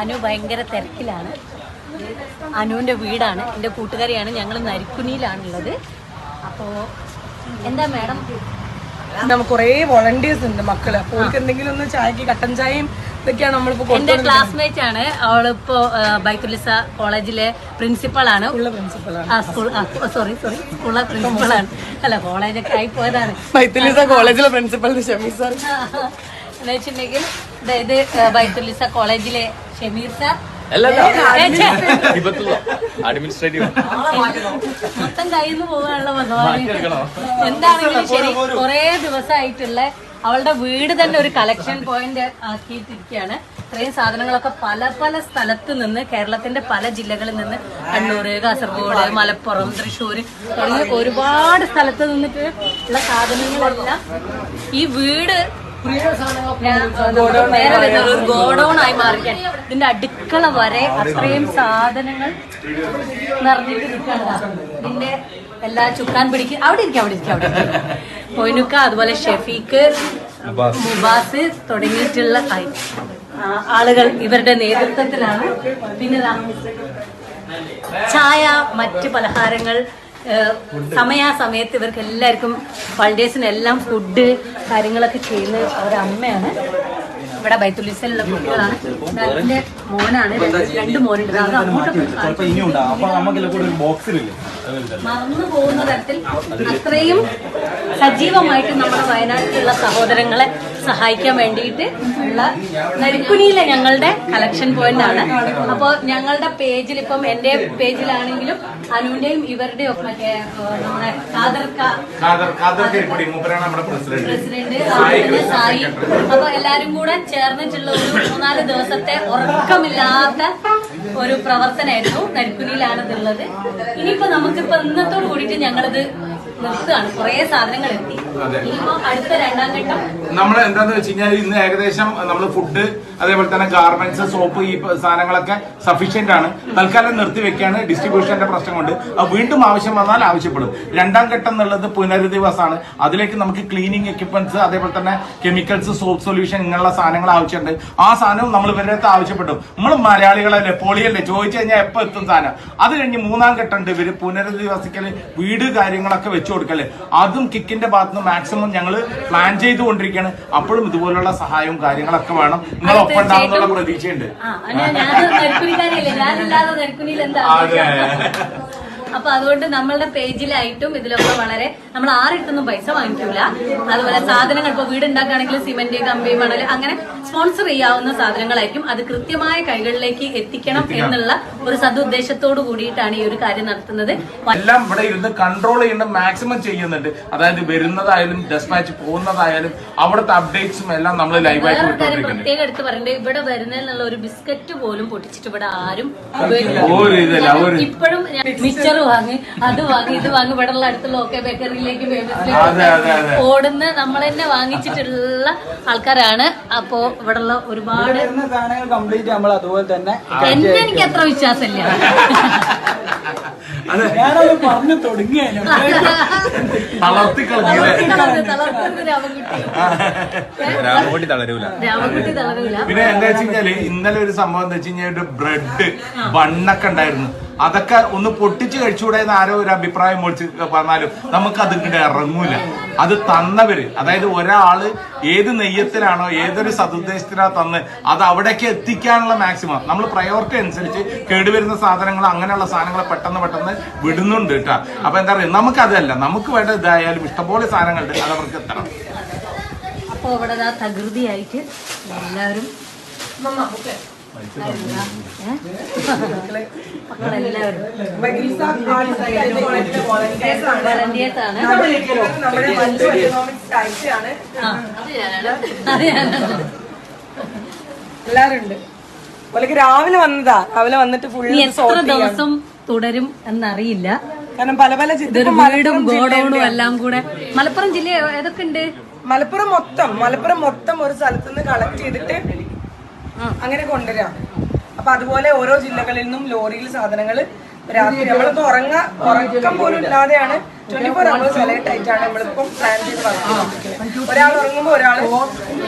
അനു ഭയങ്കര തിരക്കിലാണ്. അനുവിന്റെ വീടാണ്. എന്റെ കൂട്ടുകാരിയാണ്. ഞങ്ങൾ നരിക്കുനിയിലാണുള്ളത്. അപ്പോൾ എന്താ മാഡം? നമുക്ക് കുറേ വോളണ്ടിയേഴ്സ് ഉണ്ട് മക്കൾ. അപ്പോൾ അവർക്ക് എന്തെങ്കിലും ഒന്ന് ചായക്ക് കട്ടൻ ചായയും ഇതൊക്കെയാണ് നമ്മളിപ്പോ എന്റെ ക്ലാസ്മേറ്റ് ആണ്. അവളിപ്പോ ബൈത്തുലിസ കോളേജിലെ പ്രിൻസിപ്പളാണ് ആണ്. സ്കൂൾ സോറി സോറി സ്കൂളിലെ പ്രിൻസിപ്പളാണ് അല്ല കോളേജൊക്കെ ആയി പോയതാണ്. ബൈത്തുലിസ കോളേജിലെ പ്രിൻസിപ്പൽ ഷമീർ സാർ എന്ന് വെച്ചിട്ടുണ്ടെങ്കിൽ അതായത് ബൈത്തുലിസ കോളേജിലെ ഷമീർ സാർ. അഡ്മിനിസ്ട്രേറ്റീവ്. മൊത്തം കയ്യിൽ നിന്ന് പോകാനുള്ള ഭഗവാൻ എന്താണെങ്കിലും ശരി കുറേ ദിവസമായിട്ടുള്ള അവളുടെ വീട് തന്നെ ഒരു കളക്ഷൻ പോയിന്റ് ആക്കിയിട്ടിരിക്കുകയാണ്. ഇത്രയും സാധനങ്ങളൊക്കെ പല പല സ്ഥലത്ത് നിന്ന് കേരളത്തിന്റെ പല ജില്ലകളിൽ നിന്ന് കണ്ണൂര് കാസർഗോഡ് മലപ്പുറം തൃശ്ശൂര് തുടങ്ങിയ ഒരുപാട് സ്ഥലത്ത് നിന്നിട്ട് ഉള്ള സാധനങ്ങളെല്ലാം ഈ വീട് വേറെ ഒരു ഗോഡൌൺ ആയി മാറിക്കാൻ. ഇതിന്റെ അടുക്കള വരെ അത്രയും സാധനങ്ങൾ നിറഞ്ഞിട്ട് ഇതിന്റെ എല്ലാ ചുക്കാൻ പിടിക്കും. അവിടെ ഇരിക്കും അവിടെ ഇരിക്കും അവിടെ പൊയിനുക്ക അതുപോലെ ഷെഫീക്ക് മുബാസ് തുടങ്ങിയിട്ടുള്ള ആയി- ആളുകൾ ഇവരുടെ നേതൃത്വത്തിലാണ്. പിന്നെ ചായ മറ്റ് പലഹാരങ്ങൾ സമയാസമയത്ത് ഇവർക്ക് എല്ലാവർക്കും ഫൾഡേഴ്സിനെല്ലാം ഫുഡ് കാര്യങ്ങളൊക്കെ ചെയ്യുന്ന ഒരമ്മയാണ്. ഇവിടെ ബൈത്തുലിസിലുള്ള കുട്ടികളാണ്. ഇതിന്റെ മോനാണ്. രണ്ട് മോനുണ്ട്. അത് മറന്നു പോകുന്ന തരത്തിൽ അത്രയും സജീവമായിട്ട് നമ്മുടെ വയനാട്ടിലുള്ള സഹോദരങ്ങളെ സഹായിക്കാൻ വേണ്ടിയിട്ട് ഉള്ള നരിക്കുനിയിലെ ഞങ്ങളുടെ കളക്ഷൻ പോയിന്റ് ആണ്. അപ്പോൾ ഞങ്ങളുടെ പേജിൽ ഇപ്പം എന്റെ പേജിലാണെങ്കിലും അനുവിന്റെയും ഇവരുടെയും ഒക്കെ നമ്മുടെ പ്രസിഡന്റ് സായി അപ്പൊ എല്ലാരും കൂടെ ചേർന്നിട്ടുള്ള ഒരു മൂന്നാൽ ദിവസത്തെ ഉറക്കമില്ലാത്ത ഒരു പ്രവർത്തനമായിരുന്നു നരിക്കുനിയിലാണ് ഇതുള്ളത് ഇനിയിപ്പോ നമുക്കിപ്പോ ഇന്നത്തോട് കൂടിയിട്ട് ഞങ്ങളിത് നിർത്തുകയാണ്. കുറെ സാധനങ്ങൾ എത്തി. അടുത്ത രണ്ടാം ഘട്ടം നമ്മൾ എന്താന്ന് വെച്ച് കഴിഞ്ഞാൽ ഇന്ന് ഏകദേശം നമ്മൾ ഫുഡ് അതേപോലെ തന്നെ ഗാർമെന്റ്സ് സോപ്പ് ഈ സാധനങ്ങളൊക്കെ സഫീഷ്യന്റ് ആണ്. തൽക്കാലം നിർത്തി വെക്കാണ്. ഡിസ്ട്രിബ്യൂഷന്റെ പ്രശ്നം കൊണ്ട് അത് വീണ്ടും ആവശ്യം വന്നാൽ ആവശ്യപ്പെടും. രണ്ടാം ഘട്ടം എന്നുള്ളത് പുനരധിവാസമാണ്. അതിലേക്ക് നമുക്ക് ക്ലീനിങ് എക്യുപ്മെന്റ്സ് അതേപോലെ തന്നെ കെമിക്കൽസ് സോപ്പ് സൊല്യൂഷൻ ഇങ്ങനെയുള്ള സാധനങ്ങൾ ആവശ്യമുണ്ട്. ആ സാധനവും നമ്മൾ ഇവരുടെ അടുത്ത് ആവശ്യപ്പെട്ടു. നമ്മൾ മലയാളികളല്ലേ പോളിയല്ലേ ചോദിച്ചു കഴിഞ്ഞാൽ എപ്പോൾ എത്തും സാധനം? അത് കഴിഞ്ഞ് മൂന്നാം ഘട്ടം ഉണ്ട്. ഇവർ പുനരധിവാസിക്കൽ വീട് കാര്യങ്ങളൊക്കെ വെച്ചു കൊടുക്കൽ. അതും കിക്കിന്റെ ഭാഗത്ത് നിന്ന് മാക്സിമം ഞങ്ങൾ പ്ലാൻ ചെയ്തുകൊണ്ടിരിക്കുകയാണ്. അപ്പോഴും ഇതുപോലുള്ള സഹായവും കാര്യങ്ങളൊക്കെ വേണം. നിങ്ങൾ ഒപ്പം ഉണ്ടാവുന്നുള്ള പ്രതീക്ഷയുണ്ട്. ഞാനില്ലാതെ നരിക്കുനിയിൽ എന്താ. അപ്പൊ അതുകൊണ്ട് നമ്മളുടെ പേജിലായിട്ടും ഇതിലൊക്കെ വളരെ നമ്മൾ ആറിട്ടൊന്നും പൈസ വാങ്ങിക്കൂല. അതുപോലെ സാധനങ്ങൾ ഇപ്പൊ വീട് ഉണ്ടാക്കുകയാണെങ്കിൽ സിമന്റ് കമ്പി മണൽ അങ്ങനെ സ്പോൺസർ ചെയ്യാവുന്ന സാധനങ്ങളായിരിക്കും. അത് കൃത്യമായ കൈകളിലേക്ക് എത്തിക്കണം എന്നുള്ള ഒരു സതുദ്ദേശത്തോടു കൂടിയിട്ടാണ് ഈ ഒരു കാര്യം നടത്തുന്നത്. എല്ലാം ഇവിടെ ഇരുന്ന് കൺട്രോൾ ചെയ്യേണ്ട മാക്സിമം ചെയ്യുന്നുണ്ട്. അതായത് വരുന്നതായാലും ഡെസ്പാച്ച് പോകുന്നതായാലും അവിടുത്തെ അപ്ഡേറ്റ്സും എല്ലാം നമ്മൾ ലൈവായിട്ട് പ്രത്യേകം എടുത്ത് പറയണ്ടേ? ഇവിടെ വരുന്നതിനുള്ള ഒരു ബിസ്ക്കറ്റ് പോലും പൊട്ടിച്ചിട്ട് ഇവിടെ ആരും ഇപ്പോഴും മിച്ചർ വാങ്ങി അത് വാങ്ങി ഇത് വാങ്ങി ഇവിടെ ഉള്ള അടുത്തുള്ള ഒക്കെ ബേക്കറിയിലേക്ക്. ഓടുന്ന നമ്മൾ തന്നെ വാങ്ങിച്ചിട്ടുള്ള ആൾക്കാരാണ്. അപ്പോ ഇവിടെ ഉള്ള ഒരുപാട് സാധനങ്ങൾ കംപ്ലീറ്റ് നമ്മൾ അതുപോലെ തന്നെ എന്നെ എനിക്ക് അത്ര വിശ്വാസമില്ല. ഞാനത് പറഞ്ഞു രാമൻകുട്ടി. തളരൂല. പിന്നെ എന്താ വെച്ച് കഴിഞ്ഞാൽ ഇന്നലെ ഒരു സംഭവം എന്താ വെച്ച് കഴിഞ്ഞാൽ ബ്രെഡ് ബണ്ണൊക്കെ ഉണ്ടായിരുന്നു. അതൊക്കെ ഒന്ന് പൊട്ടിച്ച് കഴിച്ചുകൂടെ എന്ന് ആരോ ഒരു അഭിപ്രായം വിളിച്ച് പറഞ്ഞാലും നമുക്ക് അത് ഇങ്ങോട്ട് ഇറങ്ങൂല. അത് തന്നവര് അതായത് ഒരാൾ ഏത് നെയ്യത്തിലാണോ ഏതൊരു സതുദ്ദേശത്തിനാ തന്ന് അത് അവിടേക്ക് എത്തിക്കാനുള്ള മാക്സിമം നമ്മൾ പ്രയോറിറ്റി അനുസരിച്ച് കേടുവരുന്ന സാധനങ്ങൾ അങ്ങനെയുള്ള സാധനങ്ങൾ പെട്ടെന്ന് പെട്ടെന്ന് വിടുന്നുണ്ട് കേട്ടോ. അപ്പൊ എന്താ പറയുക നമുക്കതല്ല. നമുക്ക് വേണ്ട ഇതായാലും ഇഷ്ടംപോലെ സാധനങ്ങളുണ്ട് അത് അവർക്ക് എത്തണം. അപ്പോൾ ഇവിടെ ദാ തകൃതിയായിട്ട് എല്ലാവരും മക്കളെല്ലാവരും വളണ്ടിയേഴ്സ് ആണ് ആ, അത് ഞാനാണ്. എല്ലാരും ഉണ്ട് ഓലക്ക് രാവിലെ വന്നതാ രാവിലെ വന്നിട്ട് ഫുള്ള് എത്ര ദിവസം തുടരും എന്നറിയില്ല കാരണം പല പല വീടും ഗോഡൌണും എല്ലാം കൂടെ മലപ്പുറം ജില്ല ഏതൊക്കെ ഉണ്ട് മലപ്പുറം മൊത്തം മലപ്പുറം മൊത്തം ഒരു സ്ഥലത്ത് നിന്ന് കളക്ട് ചെയ്തിട്ട് അങ്ങനെ കൊണ്ടുവരാം. അപ്പൊ അതുപോലെ ഓരോ ജില്ലകളിൽ നിന്നും ലോറിയിൽ സാധനങ്ങൾ രാത്രി നമ്മളിപ്പോ ഉറങ്ങ ഉറക്കം പോലും ഇല്ലാതെയാണ് ട്വന്റി ഫോർ അവേഴ്സ് അലേർട്ട് ആയിട്ടാണ് നമ്മളിപ്പം പ്ലാൻ ചെയ്ത് പറഞ്ഞിരിക്കുന്നത് ഒരാൾ ഉറങ്ങുമ്പോൾ ഒരാൾ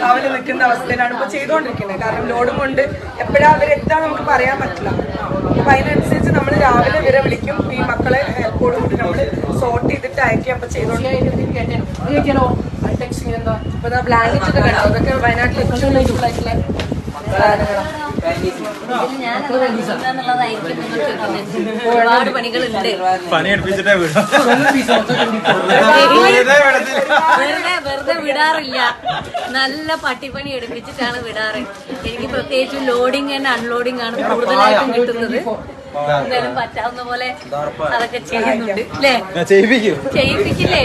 അവർ നിൽക്കുന്ന അവസ്ഥയിലാണ് ഇപ്പൊ ചെയ്തുകൊണ്ടിരിക്കുന്നത് കാരണം ലോഡും കൊണ്ട് എപ്പോഴാ അവർ എത്താൻ നമുക്ക് പറയാൻ പറ്റില്ല. അപ്പൊ അതിനനുസരിച്ച് നമ്മൾ രാവിലെ വരെ വിളിക്കും. ഈ മക്കളെ ഹെൽപ്പോട് കൂടി നമ്മൾ സോർട്ട് ചെയ്തിട്ട് അയക്കുക അപ്പൊ ചെയ്തോണ്ടിരിക്കും. ഇപ്പൊ ബ്ലാങ്കറ്റ് ഒക്കെ കണ്ടോ? അതൊക്കെ വയനാട്ടിൽ ഒരുപാട് പണികളുണ്ട് പണി എടുപ്പിച്ചിട്ടേ വീട് വെറുതെ വെറുതെ വിടാറില്ല. നല്ല പട്ടിപ്പണി എടുപ്പിച്ചിട്ടാണ് വിടാറ്. എനിക്ക് പ്രത്യേകിച്ച് ലോഡിങ് ആൻഡ് അൺലോഡിങ് ആണ് കൂടുതലായിട്ടും കിട്ടുന്നത്. എന്തായാലും പറ്റാവുന്ന പോലെ അതൊക്കെ ചെയ്യുന്നുണ്ട്. അല്ലേ ചെയ്യിപ്പിക്കൂ. ചെയ്യിപ്പിക്കില്ലേ?